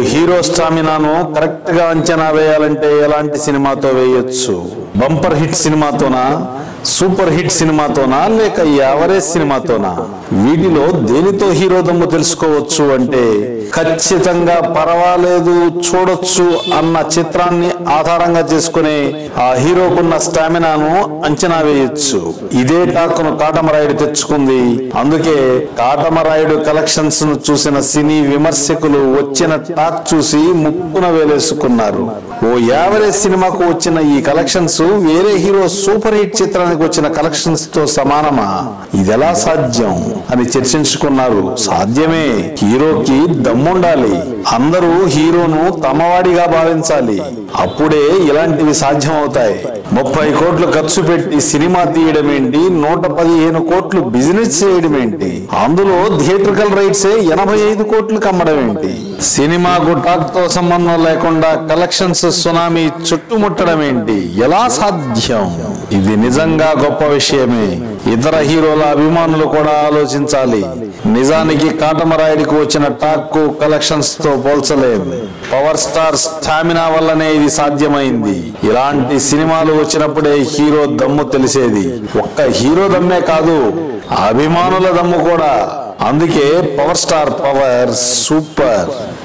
Hero స్టామినాను కరెక్ట్గా అంచనా వేయాలంటే ఎలాంటి సినిమాతో వేయొచ్చు? బంపర్ హిట్ సినిమాతోనా? సూపర్ హిట్ సినిమాతోనా? లేక యావరేజ్ సినిమాతోనా? వీటిలో దేనితో హీరో దమ్ము తెలుసుకోవచ్చు అంటే ఖచ్చితంగా పర్వాలేదు చూడొచ్చు అన్న చిత్రాన్ని ఆధారంగా చేసుకుని ఆ హీరోకున్న స్టామినాను అంచనా వేయొచ్చు. ఇదే టాక్ను కాటమరాయుడు తెచ్చుకుంది. అందుకే కాటమరాయుడు కలెక్షన్స్ను చూసిన సినీ విమర్శకులు వచ్చిన టాక్ చూసి ముక్కున వేలేసుకున్నారు. ఓ యావరేజ్ సినిమాకు వచ్చిన ఈ కలెక్షన్స్ వేరే హీరో సూపర్ హిట్ చిత్రానికి వచ్చిన కలెక్షన్స్తో సమానమా? ఇదెలా సాధ్యం? అని చర్చించుకున్నారు. సాధ్యమే. హీరోకి దమ్ము దమ్ముండాలి అందరూ హీరోను తమవాడిగా భావించాలి. అప్పుడే ఇలాంటివి సాధ్యం అవుతాయి ముప్పై కోట్లు ఖర్చు పెట్టి సినిమా తీయడం ఏంటి? నూట పదిహేను కోట్లు బిజినెస్ చేయడం ఏంటి? అందులో థియేట్రికల్ రైట్సే ఎనభై ఐదు కోట్లు కమ్మడం ఏంటి? సినిమాకు టాక్తో సంబంధం లేకుండా కలెక్షన్స్ సునామీ చుట్టుముట్టడం ఏంటి? ఎలా సాధ్యం? ఇది నిజంగా గొప్ప విషయమే. ఇతర హీరోల అభిమానులు కూడా ఆలోచించాలి. నిజానికి కాటమరాయుడికి వచ్చిన టాక్ కలెక్షన్స్తో పోల్చలేం. పవర్ స్టార్ స్టామినా వల్లనే ఇది సాధ్యమైంది. ఇలాంటి సినిమాలు వచ్చినప్పుడే హీరో దమ్ము తెలిసేది. ఒక్క హీరో దమ్మే కాదు అభిమానుల దమ్ము కూడా. అందుకే పవర్ స్టార్ పవర్ సూపర్.